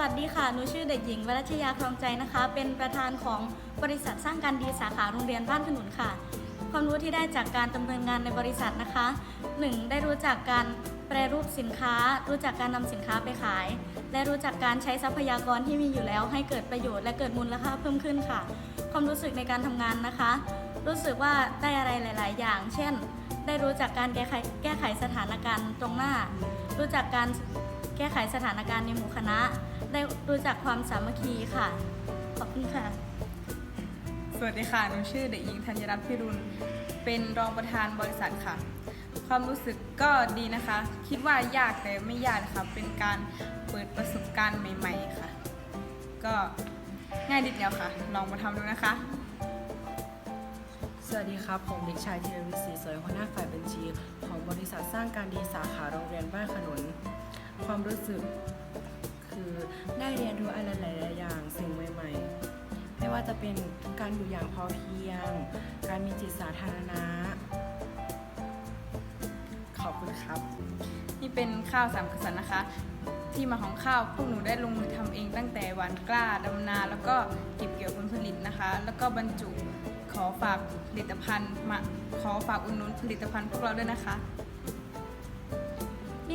วัสดีค่ะ หนูชื่อเด็กหญิงวรัชยาครองใจนะคะ เป็นประธานของบริษัทสร้างการดีสาขาโรงเรียนบ้านขนุนค่ะ ความรู้ที่ได้จากการดำเนินงานในบริษัทนะคะ 1. ได้รู้จักการแปรรูปสินค้า รู้จักการนำสินค้าไปขาย และรู้จักการใช้ทรัพยากรที่มีอยู่แล้ว ให้เกิดประโยชน์และเกิดมูลค่าเพิ่มขึ้นค่ะ ความรู้สึกในการทำงานนะคะ รู้สึกว่าได้อะไรหลาย ๆ อย่าง เช่น ได้รู้จักการแก้ไขแก้ไขสถานการณ์ตรงหน้า รู้จักการแก้ไขสถานการณ์ในหมู่คณะ ได้รู้จักความสามัคคีค่ะ ขอบคุณค่ะ สวัสดีค่ะ หนูชื่อเด็กหญิงธัญรัตน์พิรุณ เป็นรองประธานบริษัทค่ะ ความรู้สึกก็ดีนะคะ คิดว่ายากแต่ไม่ยากนะคะ เป็นการเปิดประสบการณ์ใหม่ ๆ ค่ะ ก็ง่ายนิดเดียวค่ะ ลองมาทำดูนะคะ สวัสดีครับ ผมเด็กชายธีรวิทย์ศรีสวยหัวหน้าฝ่ายบัญชี ของบริษัทสร้างการดีสาขาโรงเรียนบ้านขนุน ความรู้สึก คือได้เรียนรู้อะไรหลาย ๆ อย่างสิ่งใหม่ ๆ ไม่ว่าจะเป็นการอยู่อย่างพอเพียง การมีจิตสาธารณะ ขอบคุณครับ นี่เป็นข้าวสามกษัตริย์นะคะ ที่มาของข้าวพวกหนูได้ลงมือทำเองตั้งแต่หวานกล้าดำนา แล้วก็เก็บเกี่ยวผลผลิตนะคะ แล้วก็บรรจุขอฝากผลิตภัณฑ์มาขอฝากอุดหนุนผลิตภัณฑ์พวกเราด้วยนะคะ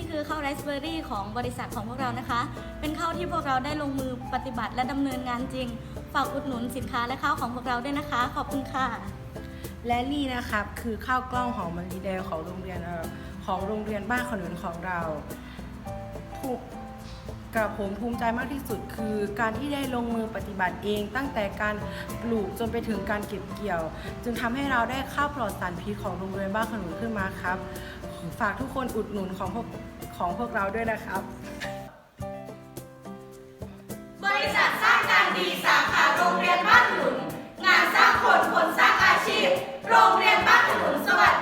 คือข้าวไรซ์เบอร์รี่ของบริษัทของพวกเรานะคะ เป็นข้าวที่พวกเราได้ลงมือปฏิบัติและดำเนินงานจริง ฝากอุดหนุนสินค้าและข้าวของพวกเราด้วยนะคะ ขอบคุณค่ะ และนี่นะครับคือข้าวกล้องหอมมะลิแดงของโรงเรียนเอ่อของโรงเรียนบ้านขนุนของเราภูกับผมภูมิใจมากที่สุดคือ การที่ได้ลงมือปฏิบัติเอง ตั้งแต่การปลูกจนไปถึงการเก็บเกี่ยว จึงทำให้เราได้ข้าวปลอดสารพิษของโรงเรียนบ้านขนุนขึ้นมาครับ ฝากทุกคนอุดหนุนของพวก ของพวกเราด้วยนะครับ บริษัทสร้างการดีสาขาโรงเรียนบ้านหนุน งานสร้างคนคนสร้างอาชีพ โรงเรียนบ้านหนุนสวัสดี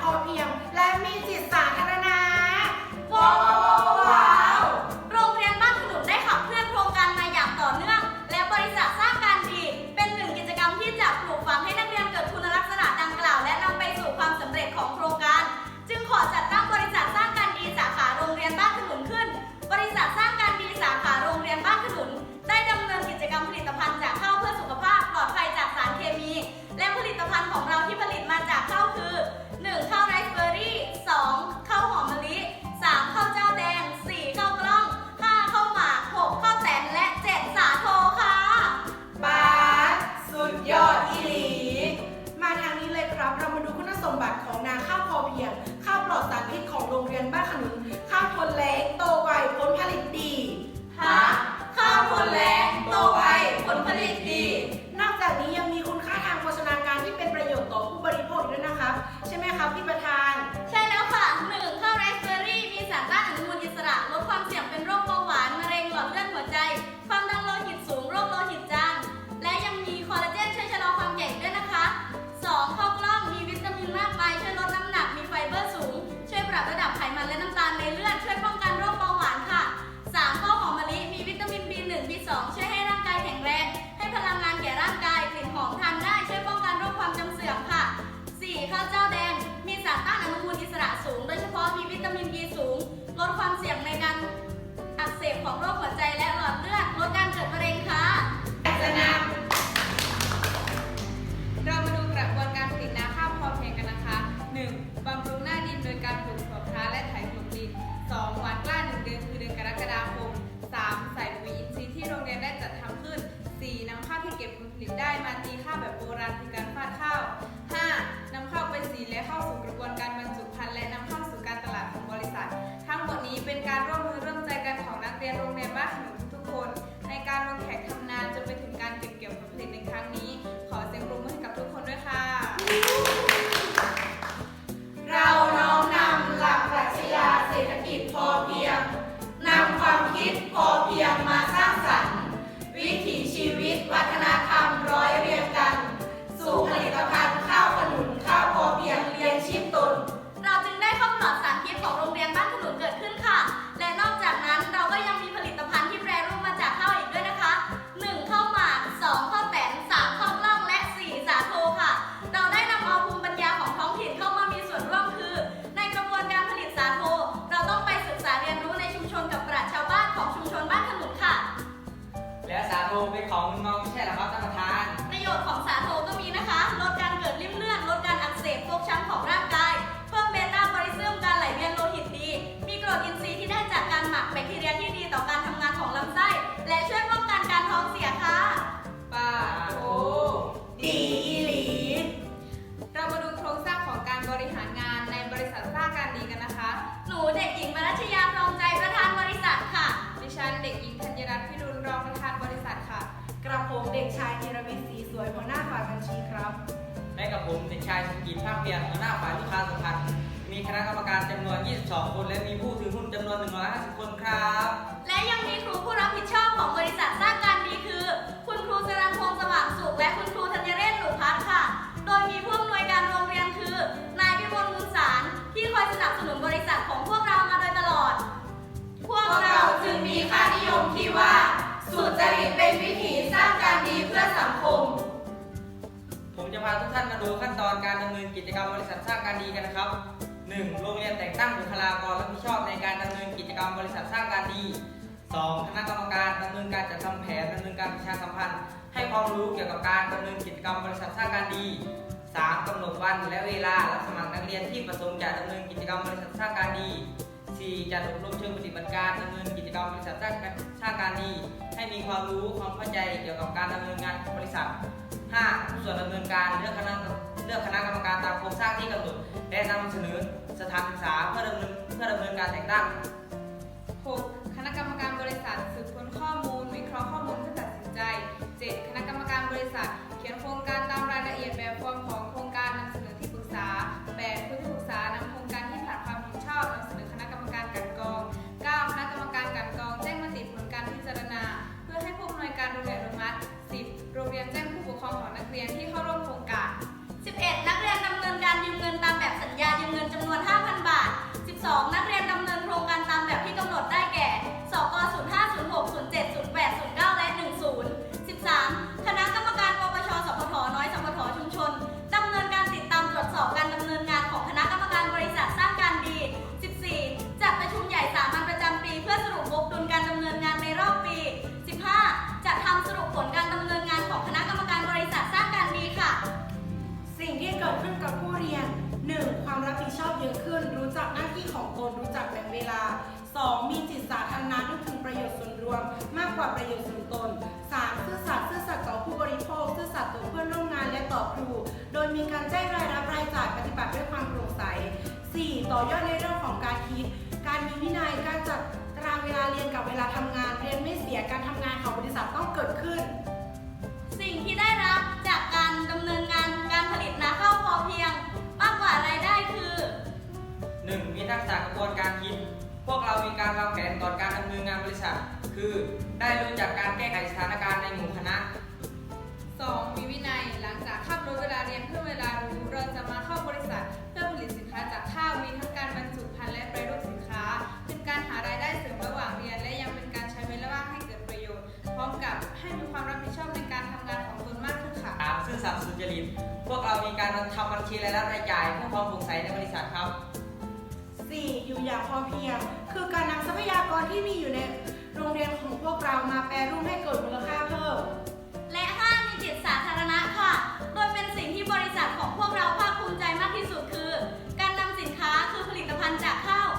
พอเพียง และมีจิตสาธารณะ ใช่ไหมครับพี่ประธาน ใช่ அம்மா วิทย์ศรีสวยหัวหน้าฝ่ายบัญชีครับและกับผมเด็กชายสุกิจภาคเพียรหัวหน้าฝ่ายลูกค้าสัมพันธ์มีคณะกรรมการจำนวน 22 คน และมีผู้ถือหุ้นจำนวน 150 คนครับ และยังมีครูผู้รับผิดชอบของบริษัทสร้างการดีคือ คุณครูสรันพงษ์สว่างสุขและคุณครูธัญาทุกท่านมาดูขั้นตอนการดำเนินกิจกรรมบริษัทสร้างการดีกันนะครับ 1. โรงเรียนแต่งตั้งบุคลากรรับผิดชอบในการดำเนินกิจกรรมบริษัทสร้างการดี 2. คณะกรรมการดำเนินการจัดทำแผนดำเนินการประชาสัมพันธ์ ให้ความรู้เกี่ยวกับการดำเนินกิจกรรมบริษัทสร้างการดี 3. กำหนดวันและเวลารับสมัครนักเรียนที่ประสงค์จะดำเนินกิจกรรมบริษัทสร้างการดี 4. จัดอบรมเชิงปฏิบัติการดำเนินกิจกรรมบริษัทสร้างการดี ให้มีความรู้ความเข้าใจเกี่ยวกับการดำเนินงานของบริษัท 5. ผู้ส่วนดำเนินการเลือกคณะเลือกคณะกรรมการตามโครงสร้างที่กำหนดและนำเสนอสถานศึกษาเพื่อดำเนินเพื่อดำเนินการแต่งตั้ง 6. คณะกรรมการบริษัทสืบค้นข้อมูล วิเคราะห์ข้อมูลเพื่อตัดสินใจ 7. คณะกรรมการบริษัท นักเรียนที่เข้าร่วมโครง ประโยชน์ส่วนตน 3. ซื่อสัตย์ซื่อสัตย์ต่อผู้บริโภค ซื่อสัตย์ต่อเพื่อนร่วมงานและต่อครู โดยมีการแจ้งรายรับรายจ่ายปฏิบัติด้วยความโปร่งใส 4. ต่อยอดในเรื่องของการคิด การมีวินัย การจัดตารางเวลาเรียนกับเวลาทำงาน เรียนไม่เสีย การทำงานของบริษัทต้องเกิดขึ้น สิ่งที่ได้รับจากการดำเนินงานการผลิตนาข้าวพอเพียง มากกว่ารายได้คือ 1. มีทักษะกระบวนการคิดพ วกเรามีการวางแผนก่อนการดำเนินงานบริษัท คือได้รู้จักการแก้ไขสถานการณ์ในหมู่คณะ 2. มีวินัยหลังจากขับรถเวลาเรียนเพื่อเวลารู้เราจะมาเข้าบริษัท เพื่อผลิตสินค้าจากข้าวมีทั้งการบรรจุภัณฑ์และแปรรูปสินค้า เป็นการหารายได้เสริมระหว่างเรียน และยังเป็นการใช้เวลาว่างให้เกิดประโยชน์ พร้อมกับให้มีความรับผิดชอบในการทำงานของตนมากขึ้นค่ะ 3. ซื่อสัตย์สุจริตพวกเรามีการทำบัญชีรายรับรายจ่ายเพื่อความโปร่งใสในบริษัทครับ 4. อยู่อย่างพอเพียง คือการนำทรัพยากรที่มีอยู่ในโรงเรียนของพวกเรามาแปรรูปให้เกิดมูลค่าเพิ่ม และ5มีจิตสาธารณะค่ะ โดยเป็นสิ่งที่บริษัทของพวกเราภาคภูมิใจมากที่สุดคือ การนำสินค้าคือผลิตภัณฑ์จากข้าว